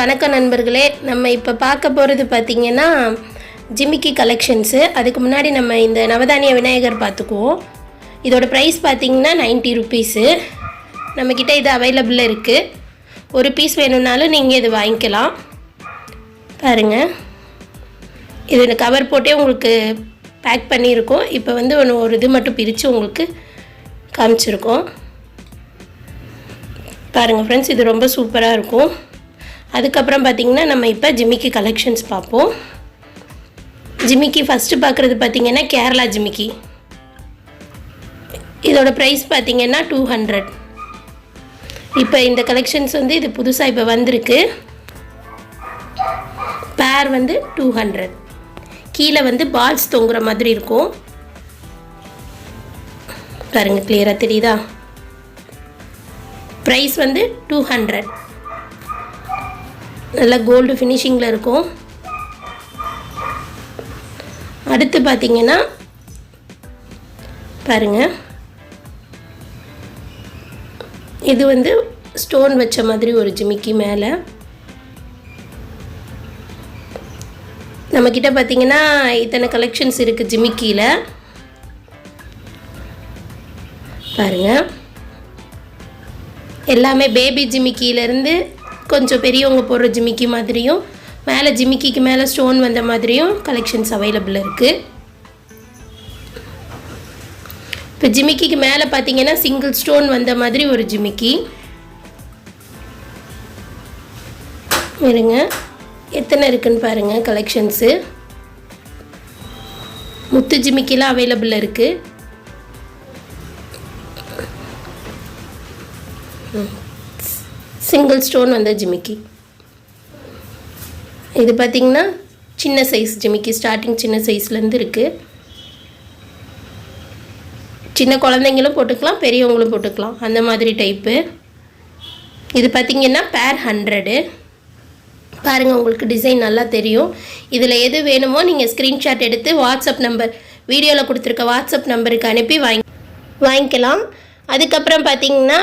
வணக்கம் நண்பர்களே நம்ம இப்போ பார்க்க போகிறது பார்த்திங்கன்னா ஜிமிக்கி கலெக்ஷன்ஸு அதுக்கு முன்னாடி நம்ம இந்த நவதானிய விநாயகர் பார்த்துக்குவோம். இதோட ப்ரைஸ் பார்த்திங்கன்னா நைன்ட்டி ருபீஸு நம்மக்கிட்ட இது அவைலபிள் இருக்குது ஒரு பீஸ் வேணும்னாலும் நீங்கள் இது வாங்கிக்கலாம். பாருங்கள் இது கவர் போட்டே உங்களுக்கு பேக் பண்ணியிருக்கோம். இப்போ வந்து ஒன்று ஒரு இது மட்டும் பிரித்து உங்களுக்கு காமிச்சிருக்கோம். பாருங்கள் ஃப்ரெண்ட்ஸ் இது ரொம்ப சூப்பராக இருக்கும். அதுக்கப்புறம் பார்த்தீங்கன்னா நம்ம இப்போ ஜிமிக்கி கலெக்ஷன்ஸ் பார்ப்போம். ஜிமிக்கி ஃபஸ்ட்டு பார்க்குறது பார்த்தீங்கன்னா கேரளா ஜிமிக்கி. இதோட ப்ரைஸ் பார்த்தீங்கன்னா டூ ஹண்ட்ரட் இப்போ இந்த கலெக்ஷன்ஸ் வந்து இது புதுசாக இப்போ வந்திருக்கு. பேர் வந்து டூ ஹண்ட்ரட் கீழே வந்து பால்ஸ் தொங்குற மாதிரி இருக்கும். பாருங்கள் கிளியராக தெரியுதா? ப்ரைஸ் வந்து டூ ஹண்ட்ரட் நல்லா கோல்டு ஃபினிஷிங்கில் இருக்கும். அடுத்து பார்த்தீங்கன்னா பாருங்கள் இது வந்து ஸ்டோன் வச்ச மாதிரி ஒரு ஜிமிக்கி மேலே. நம்மக்கிட்ட பார்த்தீங்கன்னா இத்தனை கலெக்ஷன்ஸ் இருக்குது ஜிமிக்கியில் பாருங்கள் எல்லாமே பேபி ஜிமிக்கியிலேருந்து கொஞ்சம் பெரியவங்க போடுற ஜிமிக்கி மாதிரியும் மேலே ஜிமிக்கிக்கு மேலே ஸ்டோன் வந்த மாதிரியும் கலெக்ஷன்ஸ் அவைலபிள் இருக்குது இப்போ ஜிமிக்கிக்கு மேலே பார்த்தீங்கன்னா சிங்கிள் ஸ்டோன் வந்த மாதிரி ஒரு ஜிமிக்கி. இருங்க. எத்தனை இருக்குன்னு பாருங்கள் கலெக்ஷன்ஸு முத்து ஜிமிக்கிலாம் அவைலபிள் இருக்குது சிங்கிள் ஸ்டோன் வந்த ஜிமிக்கி. இது பார்த்திங்கன்னா சின்ன சைஸ் ஜிமிக்கி ஸ்டார்டிங் சின்ன சைஸ்லேருந்து இருக்குது சின்ன குழந்தைங்களும் போட்டுக்கலாம் பெரியவங்களும் போட்டுக்கலாம். அந்த மாதிரி டைப்பு இது பார்த்திங்கன்னா பேர் ஹண்ட்ரடு பாருங்கள் உங்களுக்கு டிசைன் நல்லா தெரியும். இதில் எது வேணுமோ நீங்கள் ஸ்க்ரீன்ஷாட் எடுத்து வாட்ஸ்அப் நம்பர் வீடியோவில் கொடுத்துருக்க வாட்ஸ்அப் நம்பருக்கு அனுப்பி வாங்கி வாங்கிக்கலாம். அதுக்கப்புறம் பார்த்தீங்கன்னா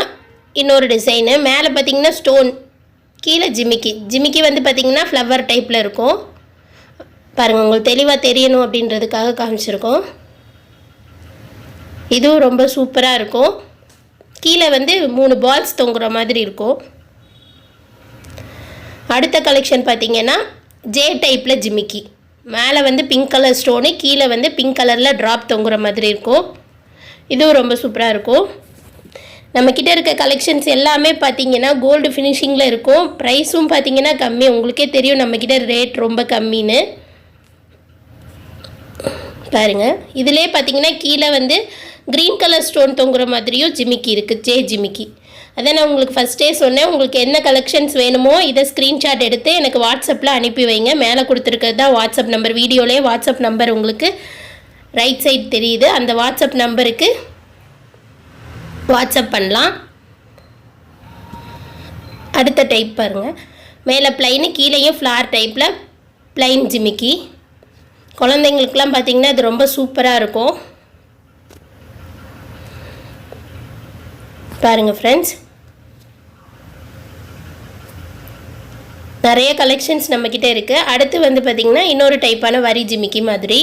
இன்னொரு டிசைனு மேலே பார்த்தீங்கன்னா ஸ்டோன் கீழே ஜிமிக்கி. ஜிமிக்கி வந்து பார்த்தீங்கன்னா ஃப்ளவர் டைப்பில் இருக்கும். பாருங்கள் உங்களுக்கு தெளிவாக தெரியணும் அப்படின்றதுக்காக காமிச்சிருக்கோம். இதுவும் ரொம்ப சூப்பராக இருக்கும். கீழே வந்து மூணு பால்ஸ் தொங்குற மாதிரி இருக்கும். அடுத்த கலெக்ஷன் பார்த்தீங்கன்னா ஜே டைப்பில் ஜிமிக்கி. மேலே வந்து பிங்க் கலர் ஸ்டோனு கீழே வந்து பிங்க் கலரில் ட்ராப் தொங்குற மாதிரி இருக்கும். இதுவும் ரொம்ப சூப்பராக இருக்கும். நம்மக்கிட்ட இருக்க கலெக்ஷன்ஸ் எல்லாமே பார்த்தீங்கன்னா கோல்டு ஃபினிஷிங்கில் இருக்கும். ப்ரைஸும் பார்த்தீங்கன்னா கம்மி. உங்களுக்கே தெரியும் நம்மக்கிட்ட ரேட் ரொம்ப கம்மின்னு. பாருங்கள் இதிலே பார்த்தீங்கன்னா கீழே வந்து க்ரீன் கலர் ஸ்டோன் தொங்குற மாதிரியும் ஜிமிக்கி இருக்குது ஜே ஜிமிக்கி. அதான் நான் உங்களுக்கு ஃபஸ்ட்டே சொன்னேன். உங்களுக்கு என்ன கலெக்ஷன்ஸ் வேணுமோ இதை ஸ்க்ரீன்ஷாட் எடுத்து எனக்கு வாட்ஸ்அப்பில் அனுப்பி வைங்க. மேலே கொடுத்துருக்கிறது தான் வாட்ஸ்அப் நம்பர் வீடியோலேயே வாட்ஸ்அப் நம்பர் உங்களுக்கு ரைட் சைட் தெரியுது. அந்த வாட்ஸ்அப் நம்பருக்கு வாட்ஸ்அப் பண்ணலாம். அடுத்த டைப் பாருங்கள் மேலே பிளைனு கீழேயும் ஃப்ளார் டைப்பில் பிளைன் ஜிமிக்கி. குழந்தைங்களுக்குலாம் பார்த்தீங்கன்னா இது ரொம்ப சூப்பராக இருக்கும். பாருங்கள் ஃப்ரெண்ட்ஸ் நிறைய கலெக்ஷன்ஸ் நம்மக்கிட்ட இருக்குது அடுத்து வந்து பார்த்திங்கன்னா இன்னொரு டைப்பான வரி ஜிமிக்கி மாதிரி.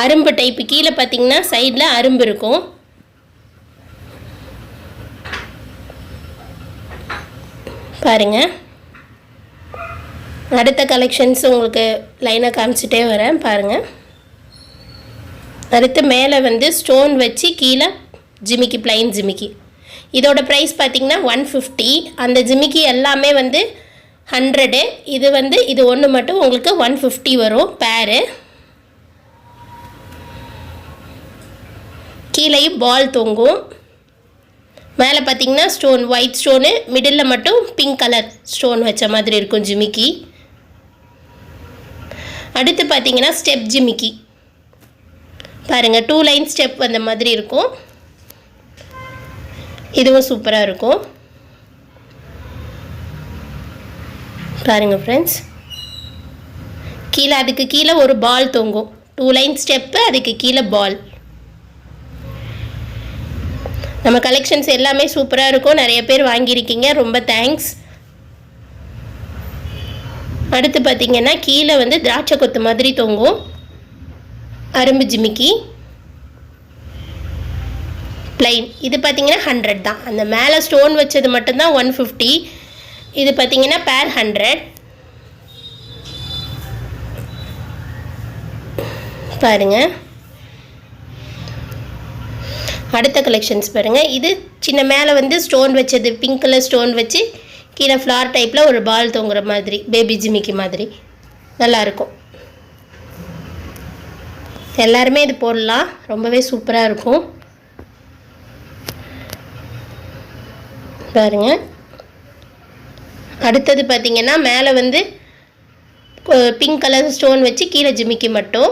அரும்பு டைப்பு கீழே பார்த்தீங்கன்னா சைடில் அரும்பு இருக்கும். பாருங்க. அடுத்த கலெக்ஷன்ஸ் உங்களுக்கு லைனாக காமிச்சிட்டே வரேன். பாருங்கள் அடுத்து மேலே வந்து ஸ்டோன் வச்சு கீழே ஜிமிக்கி பிளைன் ஜிமிக்கி. இதோட ப்ரைஸ் பார்த்தீங்கன்னா ஒன் ஃபிஃப்டி அந்த ஜிமிக்கி எல்லாமே வந்து ஹண்ட்ரடு இது வந்து இது ஒன்று மட்டும் உங்களுக்கு ஒன் ஃபிஃப்டி வரும் பேரு கீழேயும் பால் தொங்கும். மேலே பார்த்தீங்கன்னா ஸ்டோன் ஒயிட் ஸ்டோனு மிடில் மட்டும் பிங்க் கலர் ஸ்டோன் வச்ச மாதிரி இருக்கும் ஜிமிக்கி. அடுத்து பார்த்தீங்கன்னா ஸ்டெப் ஜிமிக்கி. பாருங்கள் டூ லைன் ஸ்டெப் அந்த மாதிரி இருக்கும். இதுவும் சூப்பராக இருக்கும். பாருங்கள் ஃப்ரெண்ட்ஸ் கீழே அதுக்கு கீழே ஒரு பால் தொங்கும். டூ லைன் ஸ்டெப்பு அதுக்கு கீழே பால் நம்ம கலெக்ஷன்ஸ் எல்லாமே சூப்பராக இருக்கும். நிறைய பேர் வாங்கியிருக்கீங்க. ரொம்ப தேங்க்ஸ் அடுத்து பார்த்திங்கன்னா கீழே வந்து திராட்சை கொத்து மாதிரி தொங்கும். அரும்பு ஜிமிக்கி. ப்ளைன் இது பார்த்தீங்கன்னா ஹண்ட்ரட் தான். அந்த மேலே ஸ்டோன் வச்சது மட்டும்தான் ஒன் ஃபிஃப்டி இது பார்த்தீங்கன்னா பேர் ஹண்ட்ரட் பாருங்க. அடுத்த கலெக்ஷன்ஸ் பாருங்கள் இது சின்ன மேலே வந்து ஸ்டோன் வச்சது பிங்க் கலர் ஸ்டோன் வச்சு கீழே ஃப்ளார் டைப்பில் ஒரு பால் தொங்குற மாதிரி பேபி ஜிமிக்கி மாதிரி. நல்லாயிருக்கும் எல்லாருமே இது போடலாம். ரொம்பவே சூப்பராக இருக்கும். பாருங்க. அடுத்தது பார்த்தீங்கன்னா மேலே வந்து பிங்க் கலர் ஸ்டோன் வச்சு கீழே ஜிமிக்கி மட்டும்.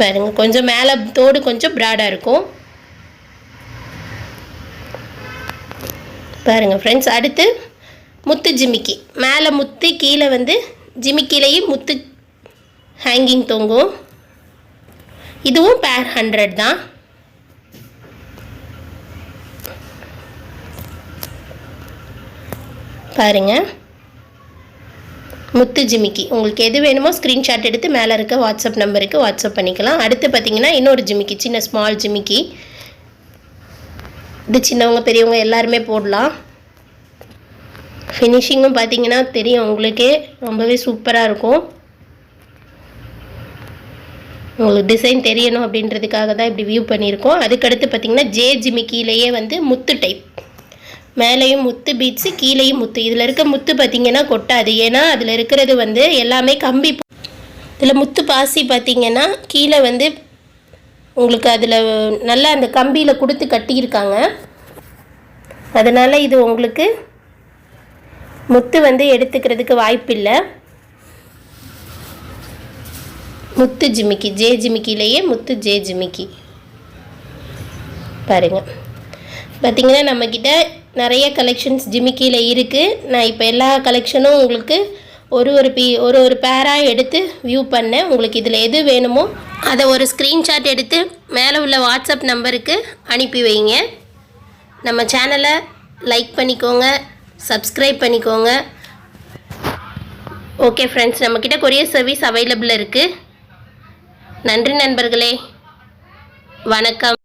பாருங்கள் கொஞ்சம் மேலே தோடு கொஞ்சம் ப்ராடாக இருக்கும். பாருங்கள் ஃப்ரெண்ட்ஸ் அடுத்து முத்து ஜிமிக்கி. மேலே முத்து கீழே வந்து ஜிமிக்கிலேயும் முத்து ஹேங்கிங் தொங்கும். இதுவும் பேர் ஹண்ட்ரட் தான். பாருங்கள் முத்து ஜிமிக்கி. உங்களுக்கு எது வேணுமோ ஸ்க்ரீன்ஷாட் எடுத்து மேலே இருக்க வாட்ஸ்அப் நம்பருக்கு வாட்ஸ்அப் பண்ணிக்கலாம். அடுத்து பார்த்தீங்கன்னா இன்னொரு ஜிமிக்கி சின்ன ஸ்மால் ஜிமிக்கி. இது சின்னவங்க பெரியவங்க எல்லாருமே போடலாம். ஃபினிஷிங்கும் பார்த்தீங்கன்னா தெரியும் உங்களுக்கே. ரொம்பவே சூப்பராக இருக்கும். உங்களுக்கு டிசைன் தெரியணும் அப்படின்றதுக்காக தான் இப்படி வியூ பண்ணியிருக்கோம். அதுக்கடுத்து பார்த்தீங்கன்னா ஜே ஜிமிக்கிலேயே வந்து முத்து டைப் மேலேயும் முத்து பீட்ஸு கீழேயும் முத்து. இதில் இருக்க முத்து பார்த்தீங்கன்னா கொட்டாது. ஏன்னா அதில் இருக்கிறது வந்து எல்லாமே கம்பி இதில் முத்து பாசி பார்த்தீங்கன்னா கீழே வந்து உங்களுக்கு அதில் நல்லா அந்த கம்பியில் கொடுத்து கட்டியிருக்காங்க. அதனால் இது உங்களுக்கு முத்து வந்து எடுத்துக்கிறதுக்கு வாய்ப்பில்லை. முத்து ஜிமிக்கி ஜே ஜிமிக்கிலேயே முத்து ஜே ஜிமிக்கி. பாருங்கள் பார்த்திங்கன்னா நம்மக்கிட்ட நிறைய கலெக்ஷன்ஸ் ஜிமிக்கியில் இருக்குது நான் இப்போ எல்லா கலெக்ஷனும் உங்களுக்கு ஒரு ஒரு பீ ஒரு ஒரு பேராக எடுத்து வியூ பண்ணேன். உங்களுக்கு இதில் எது வேணுமோ அதை ஒரு ஸ்க்ரீன்ஷாட் எடுத்து மேலே உள்ள வாட்ஸ்அப் நம்பருக்கு அனுப்பி வைங்க. நம்ம சேனலை லைக் பண்ணிக்கோங்க சப்ஸ்கிரைப் பண்ணிக்கோங்க. ஓகே ஃப்ரெண்ட்ஸ் நம்மக்கிட்ட கொரியர் சர்வீஸ் அவைலபிள் இருக்குது நன்றி நண்பர்களே. வணக்கம்.